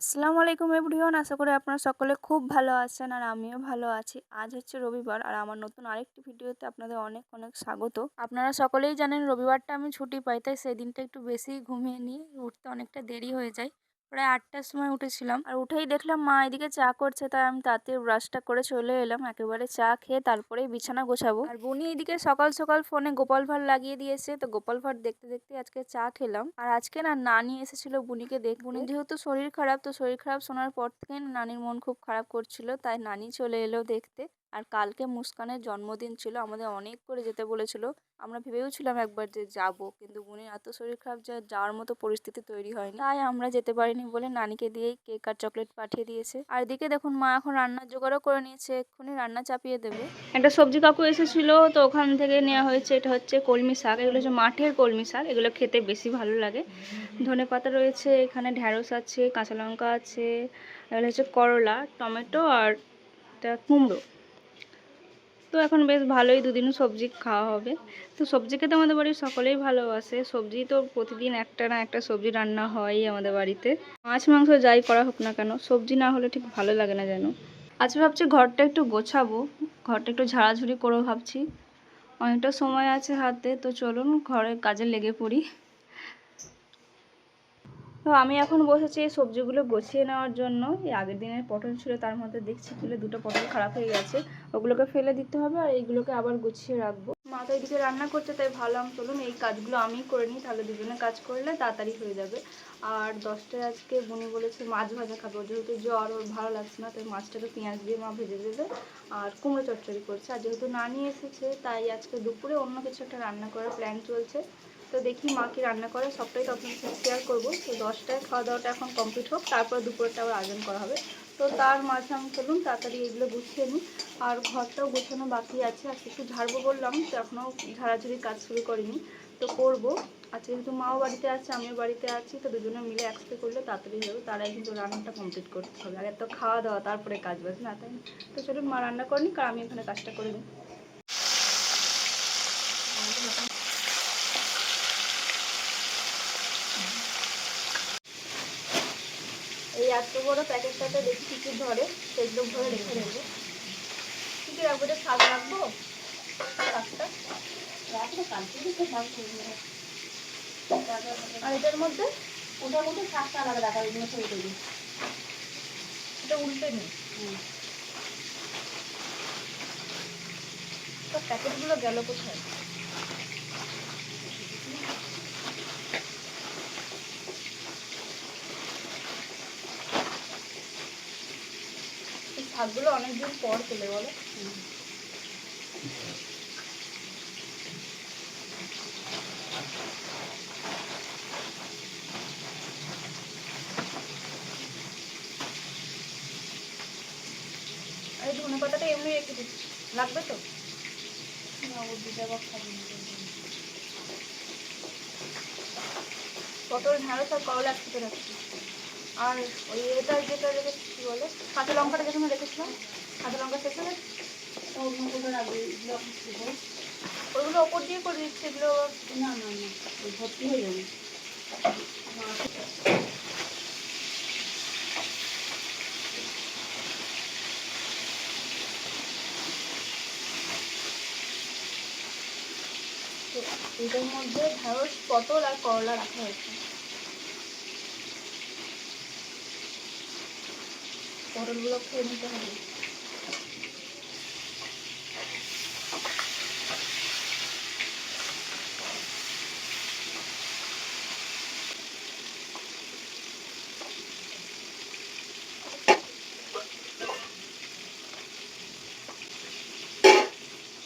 আসসালামু আলাইকুম এভরিওয়ান, আশা করি আপনারা সকলে খুব ভালো আছেন আর আমিও ভালো আছি। আজ হচ্ছে রবিবার আর আমার নতুন আরেকটি ভিডিওতে আপনাদের অনেক অনেক স্বাগত। আপনারা সকলেই জানেন রবিবারটা আমি ছুটি পাই, তাই সেদিনটা একটু বেশি ঘুমিয়ে নিই উঠতে অনেকটা দেরি হয়ে যায়। প্রায় আটটার সময় উঠেছিলাম আর উঠেই দেখলাম মা এদিকে চা করছে, তাই আমি তাতে ব্রাশটা করে চলে এলাম, একেবারে চা খেয়ে তারপরেই বিছানা গোছাবো। আর বুনি এদিকে সকাল সকাল ফোনে গোপাল ভাঁড় লাগিয়ে দিয়েছে, তো গোপাল ভাঁড় দেখতে দেখতে আজকে চা খেলাম। আর আজকে না নানি এসেছিল বুনিকে দেখ বুনি যেহেতু শরীর খারাপ, তো শরীর খারাপ শোনার পর থেকে নানির মন খুব খারাপ করছিল, তাই নানি চলে এলো দেখতে। আর কালকে মুস্কানের জন্মদিন ছিল, আমাদের অনেক করে যেতে বলেছিল। আমরা ভেবেওছিলাম একবার যে যাব, কিন্তু বুনির এত শরীর খারাপ যে যাওয়ার মতো পরিস্থিতি তৈরি হয়নি। তাই আমরা যেতে পারিনি বলে নানিকে দিয়েই কেক আর চকলেট পাঠিয়ে দিয়েছে। আর এদিকে দেখুন, মা এখন রান্নার জোগাড়ও করে নিয়েছে। এক্ষুনি রান্না চাপিয়ে দেবে। একটা সবজি কাকু এসেছিল, তো ওখান থেকে নেওয়া হয়েছে, এটা হচ্ছে কলমি শাক। এগুলো হচ্ছে মাঠের কলমি শাক, এগুলো খেতে বেশি ভালো লাগে। ধনে পাতা রয়েছে, এখানে ঢ্যাঁড়স আছে, কাঁচা লঙ্কা আছে, এগুলো হচ্ছে করলা, টমেটো আর কুমড়ো। তো এখন বেশ ভালোই দুদিন সবজি খাওয়া হবে। তো সবজি খেতে আমাদের বাড়ির সকলেই ভালোবাসে। সবজি তো প্রতিদিন একটা না একটা সবজি রান্না হয়ই আমাদের বাড়িতে। মাছ, মাংস যাই করা হোক না কেন, সবজি না হলে ঠিক ভালো লাগে না যেন। আজ ভাবছি ঘরটা একটু গোছাবো। ঘরটা একটু ঝাড়াঝুড়ি করব ভাবছি। অনেকটা সময় আছে হাতে, তো চলুন ঘরের কাজে লেগে পড়ি। তো আমি এখন বসেছি এই সবজিগুলো গুছিয়ে নেওয়ার জন্য। এই আগের দিনের পটল ছিল, তার মধ্যে দেখছি তুলে দুটো পটল খারাপ হয়ে গেছে। ওগুলোকে ফেলে দিতে হবে আর এইগুলোকে আবার গুছিয়ে রাখব। মা তো এইদিকে রান্না করছে, তাই ভাবলাম চলুন এই কাজগুলো আমি করে নিই, তাহলে দুজনে কাজ করলে তাড়াতাড়ি হয়ে যাবে। আর দশটায় আজকে বুনি বলেছে মাছ ভাজা খাব যেহেতু জ্বর, ওর ভালো লাগছে না, তাই মাছটাকে পেঁয়াজ দিয়ে মা ভেজে দেবে আর কুমড়ো চচ্চড়ি করছে। আর যেহেতু নানি এসেছে, তাই আজকে দুপুরে অন্য কিছু একটা রান্না করার প্ল্যান চলছে। তো দেখি মা কি রান্না করে, সবটাই তখন শেয়ার করব। তো দশটায় খাওয়া দাওয়াটা এখন কমপ্লিট হোক, তারপর দুপুরটা আবার আয়োজন করা হবে। তো তার মাঝে আমি চলুন, তাড়াতাড়ি এগুলো গুছিয়ে নিই। আর ঘরটাও গোছানো বাকি আছে, আর কিছু ঝাড়বো বললাম, তো এখনও ঝাড়াঝুড়ির কাজ শুরু করিনি। তো করব। আচ্ছা যেহেতু মাও বাড়িতে আছে, আমিও বাড়িতে আছি, তো দুজনে মিলে একসাথে করলে তাড়াতাড়ি হবে তারাই কিন্তু রান্নাটা কমপ্লিট করতে হবে। আর এত খাওয়া দাওয়া, তারপরে কাজ বাজ না, তাই? তো চলুন মা রান্না করেনি কারণ আমি এখানে কাজটা করে নিই। এই এত বড় প্যাকেটটাতে দেখি কী ধরে সেগুলো ভরে রেখে দেবো। কী রাখব এটা শাক রাখব শাকটা। কালকে আর এটার মধ্যে? ওটার মধ্যে শাকটা আলাদা রাখা ওইগুলো সই করবি এটা উল্টে নিই তো প্যাকেটগুলো গেল কোথায়? শাকগুলো অনেকদিন পর পেলে বলো। এই ধনে পাতাটা এমনি রেখে দিচ্ছি। লাগবে তো? পটল ঢ্যাঁড়স আর করলা একসাথে রাখছি। আর ওই এটা যেটা কী বলে? কাঁচা লঙ্কাটা রেখেছিলাম কাঁচা লঙ্কা শেষ শুধু ওইগুলো ওপর দিয়ে করে দিচ্ছি এগুলো না না না ভর্তি হয়ে যাবে। এটার মধ্যে ঢ্যাঁড়স পটল আর করলা রাখা হয়েছে। খেয়ে নিতে হবে।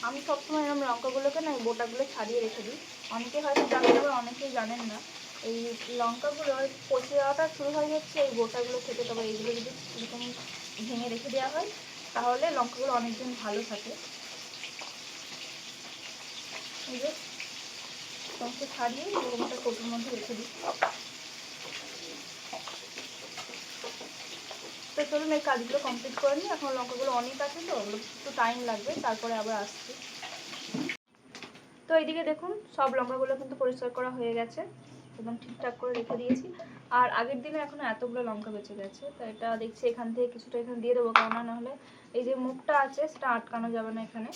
আমি সবসময় এরকম লঙ্কাগুলোকে না বোটাগুলো ছাড়িয়ে রেখে দিই। অনেকে হয়তো জানেন আবার অনেকেই জানেন না। এই লঙ্কাগুলো পচে যাওয়াটা শুরু হয়ে যাচ্ছে, এই বোটাগুলো খেতে তবে এইগুলো যদি এরকম ভেঙে রেখে দেওয়া হয়, তাহলে লঙ্কাগুলো অনেকদিন ভালো থাকে। এই যে সমস্ত ছাড়িয়ে এরকমটা কৌটোর মধ্যে রেখে দিই। তো চলুন, এই কাজগুলো কমপ্লিট করে নিই। এখন লঙ্কাগুলো অনেক আছে তো, ওগুলো একটু টাইম লাগবে, তারপরে আবার আসছি। তো এইদিকে দেখুন, সব লঙ্কাগুলো কিন্তু পরিষ্কার করা হয়ে গেছে। একদম ঠিকঠাক করে রেখে দিয়েছি। আর আগের দিনে এখনও এতগুলো লঙ্কা বেঁচে গেছে, তো এটা দেখছি এখান থেকে কিছুটা এখানে দিয়ে দেবো, কেননা নাহলে এই যে মুখটা আছে সেটা আটকানো যাবে না এখানে।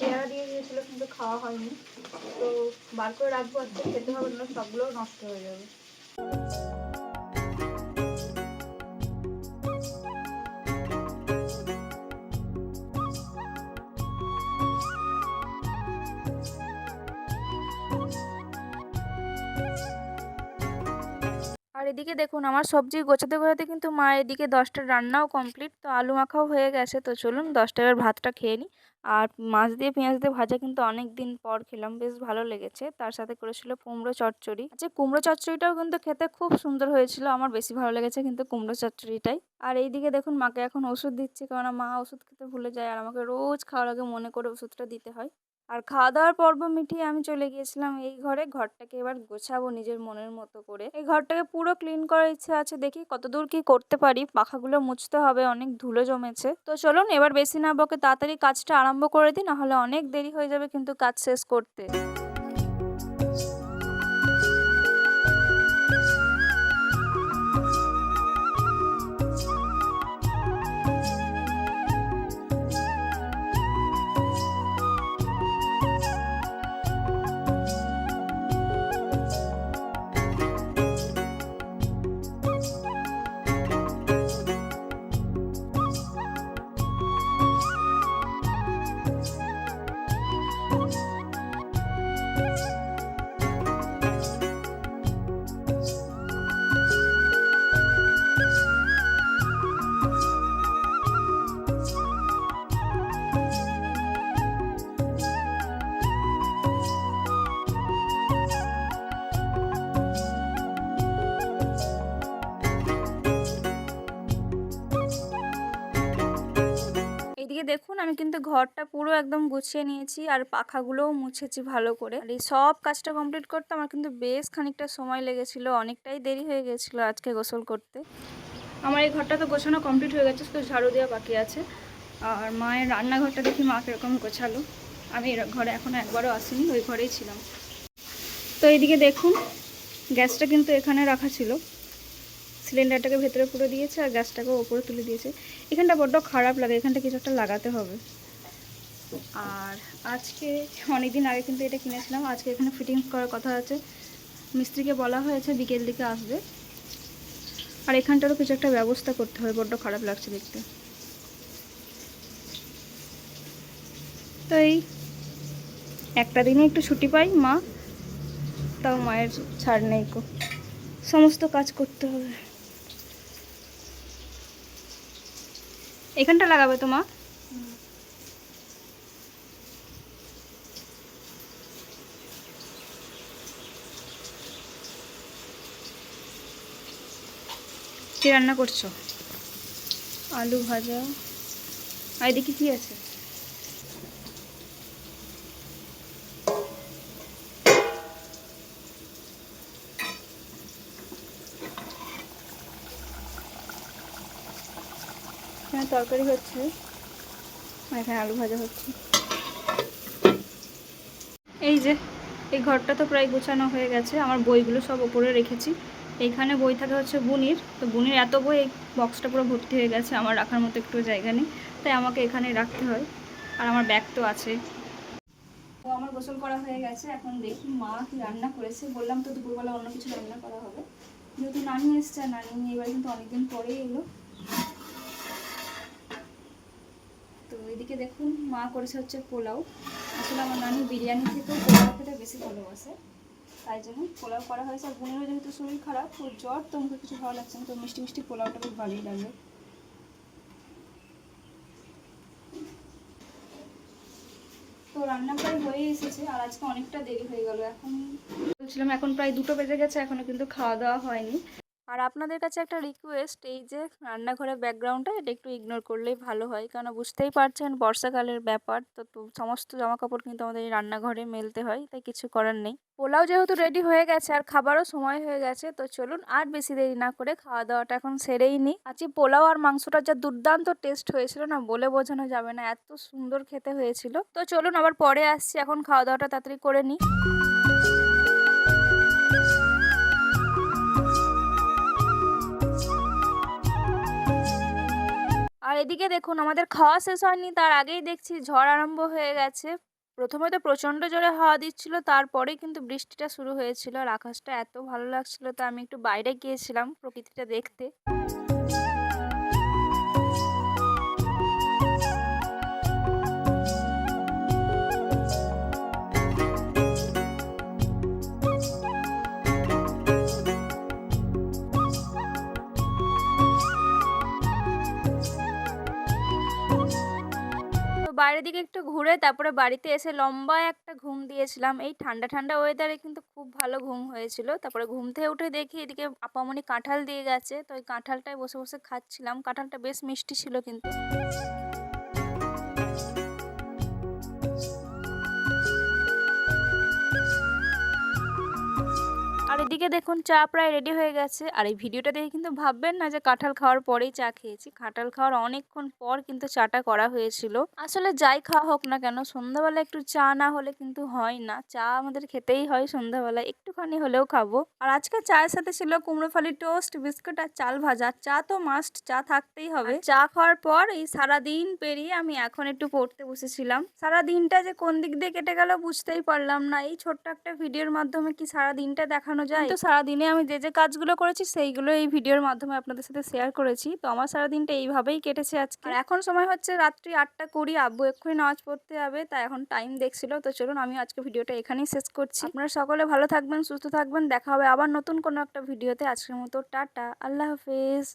পেয়ারা দিয়ে দিয়েছিল, কিন্তু খাওয়া হয়নি। তো বার করে রাখব, আজকে খেতে হবে, না সবগুলো নষ্ট হয়ে যাবে। আর এদিকে দেখুন, আমার সবজি গোছাতে গোছাতে কিন্তু মা এদিকে দশটা রান্নাও কমপ্লিট তো আলু মাখাও হয়ে গেছে। তো চলুন, দশটা এবার ভাতটা খেয়ে নিই। আর মাছ দিয়ে পেঁয়াজ দিয়ে ভাজা কিন্তু অনেক দিন পর খেলাম, বেশ ভালো লেগেছে। তার সাথে করেছিল কুমড়ো চচ্চড়ি। আচ্ছা কুমড়ো চচ্চড়িটাও কিন্তু খেতে খুব সুন্দর হয়েছিল, আমার বেশি ভালো লেগেছে কিন্তু কুমড়ো চচ্চড়িটাই। আর এইদিকে দেখুন, মাকে এখন ওষুধ দিচ্ছে, কেননা মা ওষুধ খেতে ভুলে যায়, আর আমাকে রোজ খাওয়ার আগে মনে করে ওষুধটা দিতে হয়। আর খাওয়া দাওয়ার পর্ব মিটিয়ে আমি চলে গিয়েছিলাম এই ঘরে। ঘরটাকে এবার গোছাবো নিজের মনের মতো করে। এই ঘরটাকে পুরো ক্লিন করার ইচ্ছে আছে দেখি কতদূর কি করতে পারি। পাখাগুলো মুছতে হবে, অনেক ধুলো জমেছে। তো চলুন এবার বেশি না বকে তাড়াতাড়ি কাজটা আরম্ভ করে দিই, নাহলে অনেক দেরি হয়ে যাবে কিন্তু কাজ শেষ করতে। আমি কিন্তু ঘরটা পুরো একদম গুছিয়ে নিয়েছি আর পাখাগুলোও মুছেছি ভালো করে। আর এই সব কাজটা কমপ্লিট করতে আমার কিন্তু বেশ খানিকটা সময় লেগেছিল, অনেকটাই দেরি হয়ে গেছিল আজকে গোসল করতে। আমার এই ঘরটা তো গোছানো কমপ্লিট হয়ে গেছে, শুধু ঝাড়ু দেওয়া বাকি আছে। আর মায়ের রান্নাঘরটা দেখি মা কীরকম গোছালো। আমি ঘরে এখনও একবারও আসিনি, ওই ঘরেই ছিলাম। তো এইদিকে দেখুন, গ্যাসটা কিন্তু এখানে রাখা ছিল। সিলিন্ডারটাকে ভেতরে পুরো দিয়েছে আর গ্যাসটাকে ওপরে তুলে দিয়েছে। এখানটা বড্ড খারাপ লাগে, এখানটা কিছু একটা লাগাতে হবে। আর আজকে অনেক দিন আগে কিন্তু এটা কিনেছিলাম, আজকে এখানে ফিটিংস করার কথা আছে। মিস্ত্রিকে বলা হয়েছে বিকেল দিকে আসবে। আর এখানটারও কিছু একটা ব্যবস্থা করতে হবে, বড্ড খারাপ লাগছে দেখতে। তো এই, একটা দিনে একটু ছুটি পাই, মা। তাও মায়ের ছাড় নেই কো সমস্ত কাজ করতে হবে। এখানটা লাগাবে তো মা কি রান্না করছ? আলু ভাজা। আর এদিকে কি আছে? তরকারি হচ্ছে। আর এখানে আলু ভাজা হচ্ছে। এই যে, এই ঘরটা তো প্রায় গোছানো হয়ে গেছে। আমার বইগুলো সব ওপরে রেখেছি। এইখানে বই থাকে হচ্ছে বুনির। তো বুনির এত বই, এই বক্সটা পুরো ভর্তি হয়ে গেছে। আমার রাখার মতো একটু জায়গা নেই। তাই আমাকে এখানে রাখতে হয়। আর আমার ব্যাগ তো আছে। ও আমার গোসল করা হয়ে গেছে। এখন দেখি মা কি রান্না করেছে। বললাম তো দুপুরবেলা অন্য কিছু রান্না করা হবে। যেহেতু নানি এসছে নানি এবার কিন্তু অনেকদিন পরেই এলো তো এদিকে দেখুন, মা করেছে হচ্ছে পোলাও। আসলে আমার নানি বিরিয়ানি থেকেও পোলাও খেতে বেশি ভালোবাসে। তাই জন্য পোলাও করা হয়েছে। আর বোনেরও যেহেতু শরীর খারাপ, ওর জ্বর তো মুখে কিছু ভালো লাগছে না, তো মিষ্টি মিষ্টি পোলাওটা বেশ ভালোই লাগবে তো রান্না প্রায় হয়ে এসেছে, আর আজকে অনেকটা দেরি হয়ে গেল এখন। বলছিলাম এখন প্রায় দুটো বেজে গেছে, এখনও কিন্তু খাওয়া দাওয়া হয়নি। আর আপনাদের কাছে একটা রিকোয়েস্ট এই যে রান্নাঘরের ব্যাকগ্রাউন্ডটা এটা একটু ইগনোর করলেই ভালো হয়। কারণ বুঝতেই পারছেন বর্ষাকালের ব্যাপার, তো সমস্ত জামা কাপড় কিন্তু আমাদের এই রান্নাঘরে মেলতে হয়, তাই কিছু করার নেই। পোলাও যেহেতু রেডি হয়ে গেছে আর খাবারও সময় হয়ে গেছে, তো চলুন আর বেশি দেরি না করে খাওয়া দাওয়াটা এখন সেরেই নিই। আজকে পোলাও আর মাংসটা যা দুর্দান্ত টেস্ট হয়েছিল না, বলে বোঝানো যাবে না, এত সুন্দর খেতে হয়েছিল। তো চলুন আবার পরে আসছি, এখন খাওয়া দাওয়াটা তাড়াতাড়ি করে নিই। আর এদিকে দেখুন, আমাদের খাওয়া শেষ হয়নি, তার আগেই দেখছি ঝড় আরম্ভ হয়ে গেছে। প্রথমে তো প্রচণ্ড জোরে হাওয়া দিচ্ছিল তারপরেই কিন্তু বৃষ্টিটা শুরু হয়েছিল আর আকাশটা এত ভালো লাগছিল, তো আমি একটু বাইরে গিয়েছিলাম প্রকৃতিটা দেখতে। বাইরের দিকে একটু ঘুরে তারপরে বাড়িতে এসে লম্বা একটা ঘুম দিয়েছিলাম। এই ঠান্ডা ঠান্ডা ওয়েদারে কিন্তু খুব ভালো ঘুম হয়েছিল। তারপরে ঘুম থেকে উঠে দেখি এদিকে আপামনি কাঁঠাল দিয়ে গেছে। তো ওই কাঁঠালটায় বসে বসে খাচ্ছিলাম। কাঁঠালটা বেশ মিষ্টি ছিল কিন্তু। এদিকে দেখুন, চা প্রায় রেডি হয়ে গেছে। আর এই ভিডিওটা দেখে কিন্তু ভাববেন না যে কাঁঠাল খাওয়ার পরেই চা খেয়েছি। কাঁঠাল খাওয়ার অনেকক্ষণ পর কিন্তু চাটা করা হয়েছিল। আসলে যাই খাওয়া হোক না কেন, সন্ধ্যাবেলা একটু চা না হলে কিন্তু হয় না। চা আমাদের খেতেই হয় সন্ধ্যাবেলা একটুখানি হলেও খাব। আর আজকে চায়ের সাথে ছিল কুমড়ো ফালি টোস্ট বিস্কুট আর চাল ভাজা। চা তো মাস্ট চা থাকতেই হবে। চা খাওয়ার পর এই সারা দিন পেরিয়ে আমি এখন একটু পড়তে বসেছিলাম। সারা দিনটা যে কোন দিক দিয়ে কেটে গেল বুঝতেই পারলাম না। এই ছোট্ট একটা ভিডিওর মাধ্যমে কি সারা দিনটা দেখানো যায়? তো সারাদিনে আমি যে যে কাজগুলো করেছি সেইগুলো এই ভিডিওর মাধ্যমে আপনাদের সাথে শেয়ার করেছি। তো আমার সারাদিনটা এইভাবেই কেটেছে আজকে। আর এখন সময় হচ্ছে রাত্রি আটটা কুড়ি। আব্বু এক্ষুনি নামাজ পড়তে যাবে তাই এখন টাইম দেখছিল। তো চলুন আমি আজকে ভিডিওটা এখানেই শেষ করছি। আপনারা সকলে ভালো থাকবেন সুস্থ থাকবেন। দেখা হবে আবার নতুন কোনো একটা ভিডিওতে। আজকের মতো টাটা আল্লাহ হাফেজ।